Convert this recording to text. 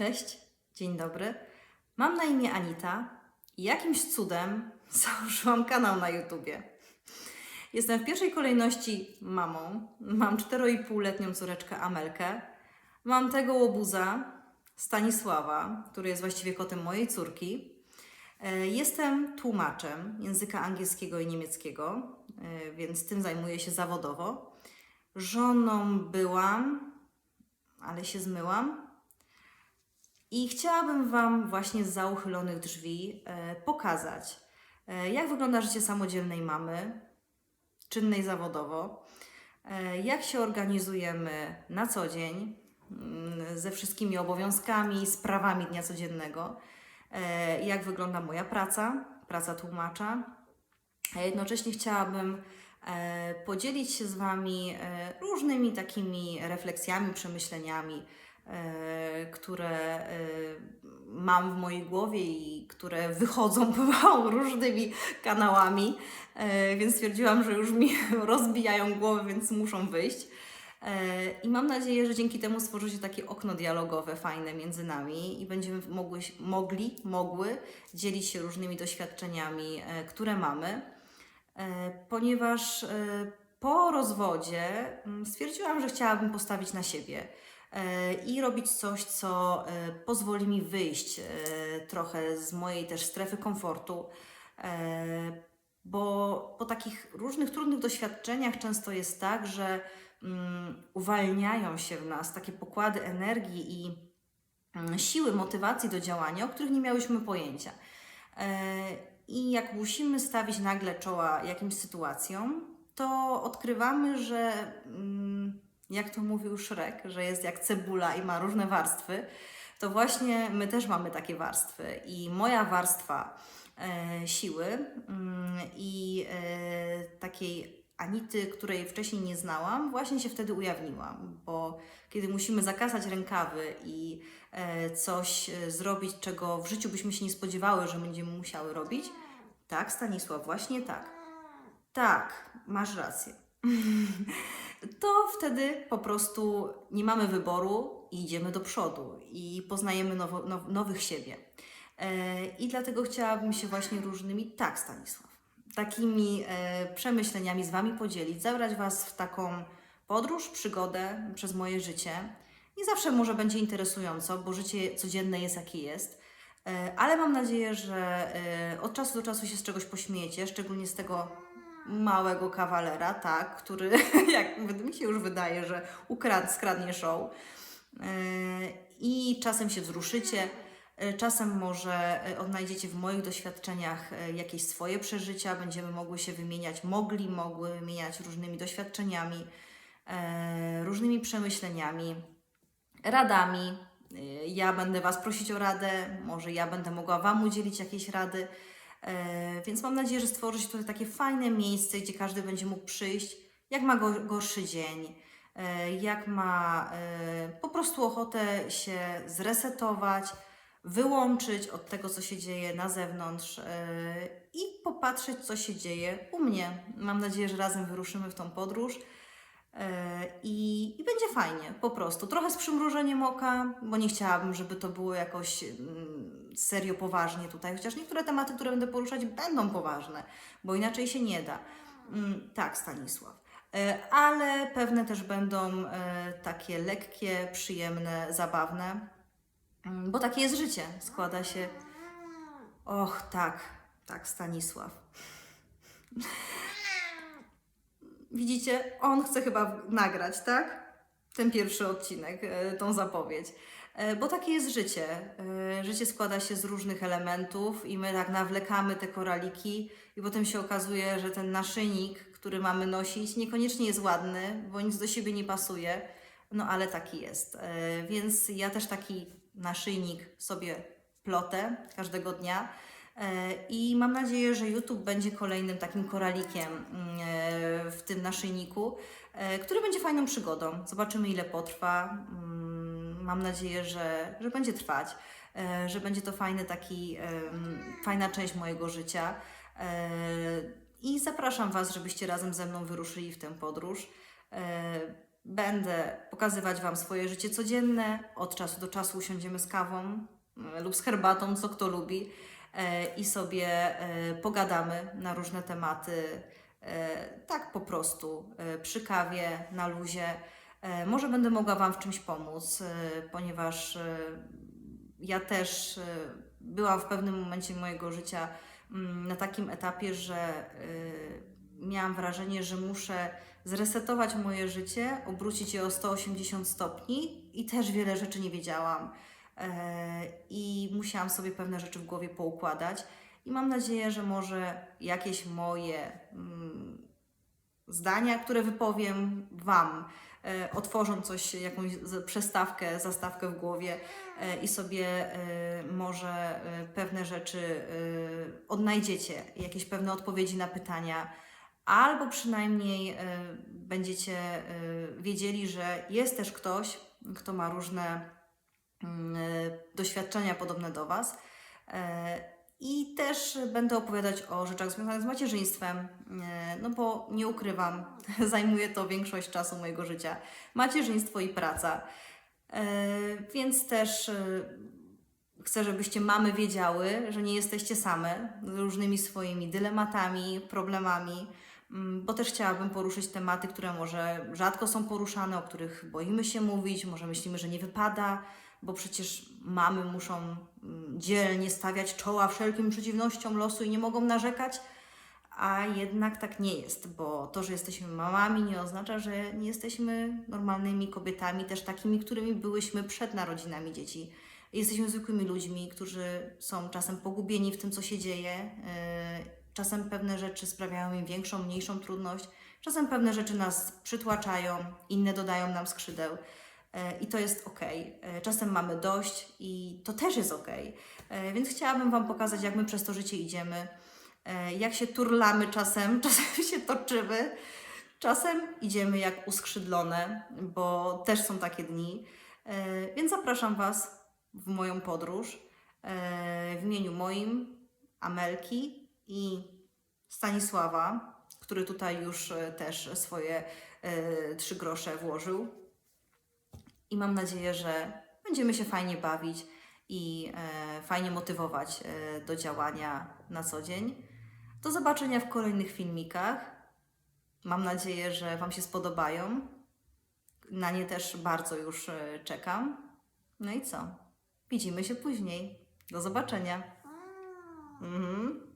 Cześć, dzień dobry. Mam na imię Anita i jakimś cudem założyłam kanał na YouTubie. Jestem w pierwszej kolejności mamą. Mam 4,5-letnią córeczkę Amelkę. Mam tego łobuza Stanisława, który jest właściwie kotem mojej córki. E, Jestem tłumaczem języka angielskiego i niemieckiego, e, więc tym zajmuję się zawodowo. Żoną byłam, ale się zmyłam. I chciałabym Wam właśnie z zauchylonych drzwi e, pokazać, e, jak wygląda życie samodzielnej mamy, czynnej zawodowo, e, jak się organizujemy na co dzień mm, ze wszystkimi obowiązkami, sprawami dnia codziennego, jak wygląda moja praca, praca tłumacza. A jednocześnie chciałabym podzielić się z Wami różnymi takimi refleksjami, przemyśleniami, które e, mam w mojej głowie i które wychodzą pomału różnymi kanałami, e, więc stwierdziłam, że już mi rozbijają głowę, więc muszą wyjść. E, I mam nadzieję, że dzięki temu stworzy się takie okno dialogowe fajne między nami i będziemy mogły, mogli, mogły dzielić się różnymi doświadczeniami, e, które mamy, E, ponieważ e, po rozwodzie mm, stwierdziłam, że chciałabym postawić na siebie. e, i robić coś, co e, pozwoli mi wyjść e, trochę z mojej też strefy komfortu, e, bo po takich różnych trudnych doświadczeniach często jest tak, że mm, uwalniają się w nas takie pokłady energii i mm, siły, motywacji do działania, o których nie miałyśmy pojęcia. E, I jak musimy stawić nagle czoła jakimś sytuacjom, to odkrywamy, że mm, jak to mówił Szrek, że jest jak cebula i ma różne warstwy, to właśnie my też mamy takie warstwy. I moja warstwa e, siły mm, i e, takiej Anity, której wcześniej nie znałam, właśnie się wtedy ujawniła, bo kiedy musimy zakasać rękawy i e, coś e, zrobić, czego w życiu byśmy się nie spodziewały, że będziemy musiały robić, tak, Stanisław, właśnie tak. Tak, masz rację. to wtedy po prostu nie mamy wyboru i idziemy do przodu i poznajemy nowo, now, nowych siebie. E, I dlatego chciałabym się właśnie różnymi, tak Stanisław, takimi e, przemyśleniami z Wami podzielić, zabrać Was w taką podróż, przygodę przez moje życie. Nie zawsze może będzie interesująco, bo życie codzienne jest jakie jest, e, ale mam nadzieję, że od czasu do czasu się z czegoś pośmiejecie, szczególnie z tego małego kawalera, tak, który, jak mi się już wydaje, że ukradł, skradnie show. E, I czasem się wzruszycie, e, czasem może e, odnajdziecie w moich doświadczeniach jakieś swoje przeżycia, będziemy mogły się wymieniać, mogli, mogły wymieniać różnymi doświadczeniami, różnymi przemyśleniami, radami. Ja będę Was prosić o radę, może ja będę mogła Wam udzielić jakiejś rady. E, Więc mam nadzieję, że stworzy się tutaj takie fajne miejsce, gdzie każdy będzie mógł przyjść, jak ma go- gorszy dzień, e, jak ma e, po prostu ochotę się zresetować, wyłączyć od tego, co się dzieje na zewnątrz i popatrzeć, co się dzieje u mnie. Mam nadzieję, że razem wyruszymy w tą podróż. I, I będzie fajnie, po prostu. Trochę z przymrużeniem oka, bo nie chciałabym, żeby to było jakoś mm, serio poważnie tutaj, chociaż niektóre tematy, które będę poruszać, będą poważne, bo inaczej się nie da. Mm, tak, Stanisław. E, Ale pewne też będą e, takie lekkie, przyjemne, zabawne, Mm, bo takie jest życie. Składa się. Och, tak, tak, Stanisław. Widzicie, on chce chyba nagrać, tak? Ten pierwszy odcinek, e, tą zapowiedź. E, Bo takie jest życie. E, Życie składa się z różnych elementów i my tak nawlekamy te koraliki i potem się okazuje, że ten naszyjnik, który mamy nosić, niekoniecznie jest ładny, bo nic do siebie nie pasuje. No ale taki jest. E, Więc ja też taki naszyjnik sobie plotę każdego dnia. I mam nadzieję, że YouTube będzie kolejnym takim koralikiem mm, w tym naszyjniku, który będzie fajną przygodą. Zobaczymy, ile potrwa. Mam nadzieję, że, że będzie trwać, e, że będzie to fajny taki, em, fajna część mojego życia. E, I zapraszam Was, żebyście razem ze mną wyruszyli w tę podróż. E, Będę pokazywać Wam swoje życie codzienne. Od czasu do czasu usiądziemy z kawą e, lub z herbatą, co kto lubi, e, i sobie e, pogadamy na różne tematy. e, Tak po prostu, e, przy kawie, na luzie. E, Może będę mogła Wam w czymś pomóc, e, ponieważ e, ja też byłam w pewnym momencie mojego życia mm, na takim etapie, że miałam wrażenie, że muszę zresetować moje życie, obrócić je o 180 stopni i też wiele rzeczy nie wiedziałam. I musiałam sobie pewne rzeczy w głowie poukładać. I mam nadzieję, że może jakieś moje mm, zdania, które wypowiem Wam, otworzą coś, jakąś przestawkę, zastawkę w głowie e, i sobie e, może e, pewne rzeczy e, odnajdziecie, jakieś pewne odpowiedzi na pytania, albo przynajmniej e, będziecie e, wiedzieli, że jest też ktoś, kto ma różne mm, e, doświadczenia podobne do Was. I też będę opowiadać o rzeczach związanych z macierzyństwem, e, no bo nie ukrywam, zajmuje to większość czasu mojego życia. Macierzyństwo i praca. E, Więc też e, chcę, żebyście mamy wiedziały, że nie jesteście same z różnymi swoimi dylematami, problemami, mm, bo też chciałabym poruszyć tematy, które może rzadko są poruszane, o których boimy się mówić, może myślimy, że nie wypada, bo przecież mamy muszą mm, dzielnie stawiać czoła wszelkim przeciwnościom losu i nie mogą narzekać. A jednak tak nie jest, bo to, że jesteśmy mamami, nie oznacza, że nie jesteśmy normalnymi kobietami, też takimi, którymi byłyśmy przed narodzinami dzieci. Jesteśmy zwykłymi ludźmi, którzy są czasem pogubieni w tym, co się dzieje. Yy, Czasem pewne rzeczy sprawiają im większą, mniejszą trudność. Czasem pewne rzeczy nas przytłaczają, inne dodają nam skrzydeł. Yy, I to jest ok. Czasem mamy dość i to też jest ok. Yy, Więc chciałabym Wam pokazać, jak my przez to życie idziemy e, jak się turlamy czasem, czasem się toczymy, czasem idziemy jak uskrzydlone, bo też są takie dni. E, Więc zapraszam Was w moją podróż e, w imieniu moim, Amelki i Stanisława, który tutaj już e, też swoje e, trzy grosze włożył. I mam nadzieję, że będziemy się fajnie bawić i e, fajnie motywować e, do działania na co dzień. Do zobaczenia w kolejnych filmikach. Mam nadzieję, że Wam się spodobają. Na nie też bardzo już e, czekam. No i co? Widzimy się później. Do zobaczenia. Mhm.